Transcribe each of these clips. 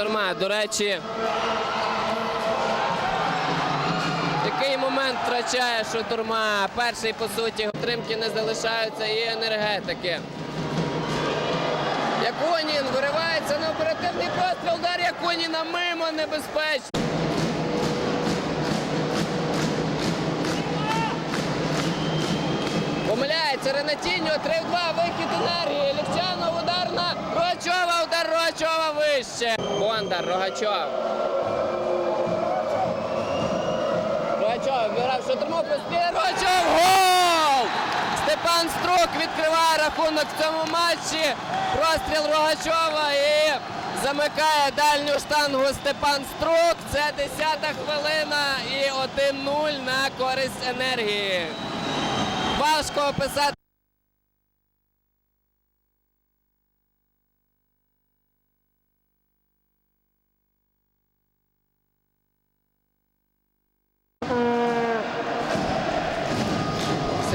Шатурма. До речі, який момент втрачає Шатурма. Перший, по суті, тримки не залишаються і енергетики. Якунін виривається на оперативний постріл. Удар Якуніна мимо небезпечно. Помиляється Ренатіньо, 3-2, вихід енергії. Лівчанов, удар на Рогачова, удар Вище. Бондар, Рогачов. Рогачов вибирав шатурму, поспіє Рогачов. Гол! Степан Струк відкриває рахунок в цьому матчі. Простріл Рогачова і замикає дальню штангу Степан Струк. Це 10-та хвилина і 1-0 на користь енергії. Важко описати.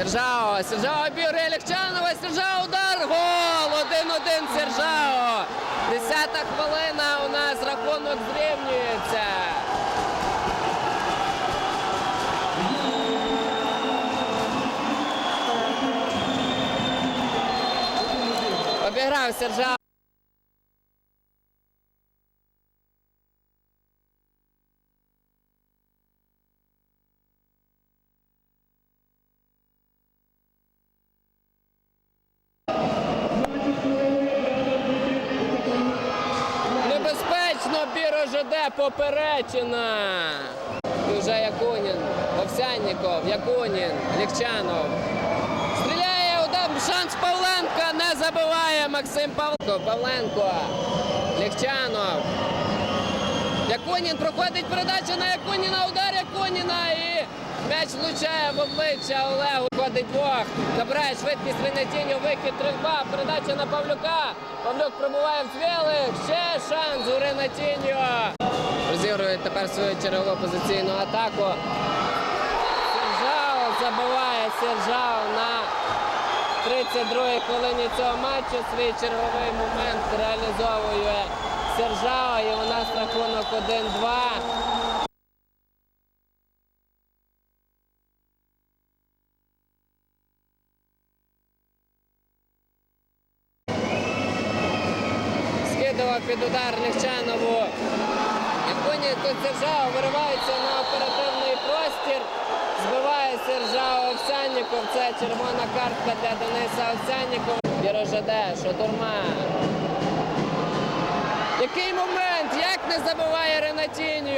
Сержао, Сержао бігає Легчанова, Сержао удар, гол, 1-1 Сержао. Десята хвилина у нас рахунок зрівнюється. Обіграв Сержао. Небезпечно ЖД поперечина. І вже Якунін, Овсянніков, Якунін, Лігчанов. Стріляє удар, шанс Павленка, не забиває Максим Павленко. Павленко, Лігчанов. Якунін проходить передача на Якуніна, удар Якуніна і м'яч влучає в обличчя Олегу. Ходить двох. Набирає швидкість Ренетіньо, вихід 3-2, передача на Павлюка. Павлюк пробуває в цвілих. Ще шанс у Ренетіньо. Розігрує тепер свою чергову позиційну атаку. Сержао забиває Сержао на 32-й хвилині цього матчу. Свій черговий момент реалізовує Сержао і у нас рахунок 1-2. Під удар Ліхчанову. Японія тут Сержао виривається на оперативний простір. Збиває Сержао Овсянніков. Це червона картка для Дениса Овсяннікова. Бірожаде, Шотурма. Який момент? Як не забиває Ренатіньо?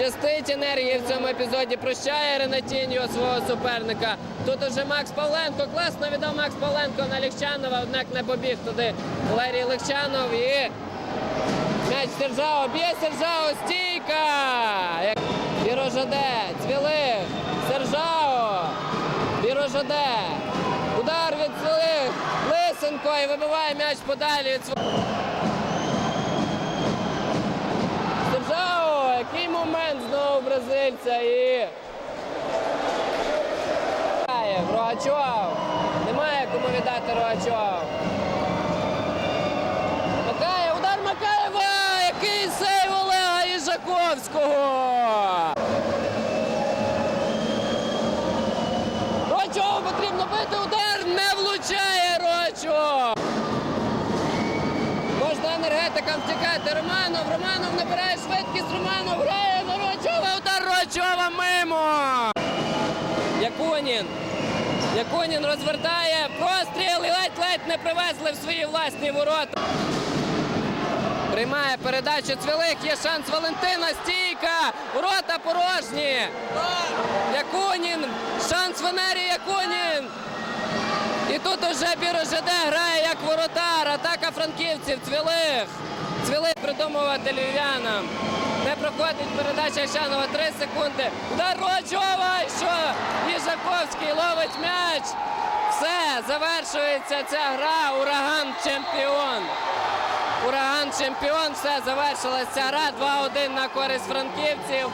Щастить енергії в цьому епізоді. Прощає Ренатіньо свого суперника. Тут уже Макс Павленко. Класно віддав Макс Павленко на Лігчанова, однак не побіг туди Валерій Легчанов і м'яч Сержао. Б'є Сержао, стійка! Бірожаде, Цвілих, Сержао, Бірожаде. Удар від Цвілих, Лисенко і вибиває м'яч подалі від свого. Сержао, який момент знову бразильця і. Рогачов. Немає кому віддати Рогачов. Макаєв, удар Макаєва! Який сейв Олега Іжаковського! Рогачову потрібно бити удар, не влучає Рогачов! Можна енергетикам втікати. Романов, Романов набирає швидкість, Романов грає удар мимо! Якунін. Якунін розвертає простріл і ледь-ледь не привезли в свої власні ворота. Приймає передачу Цвілих, є шанс Валентина, стійка, ворота порожні. Якунін, шанс Венері, Якунін. І тут уже Бірожеде грає як воротар. Атака франківців, Цвілих. Цвілих придумувати львів'янам. Проходить передача Щанова 3 секунди. Що Їжаковський ловить м'яч. Все, завершується ця гра. Ураган чемпіон. Ураган чемпіон. Все завершилася гра. 2-1 на користь франківців.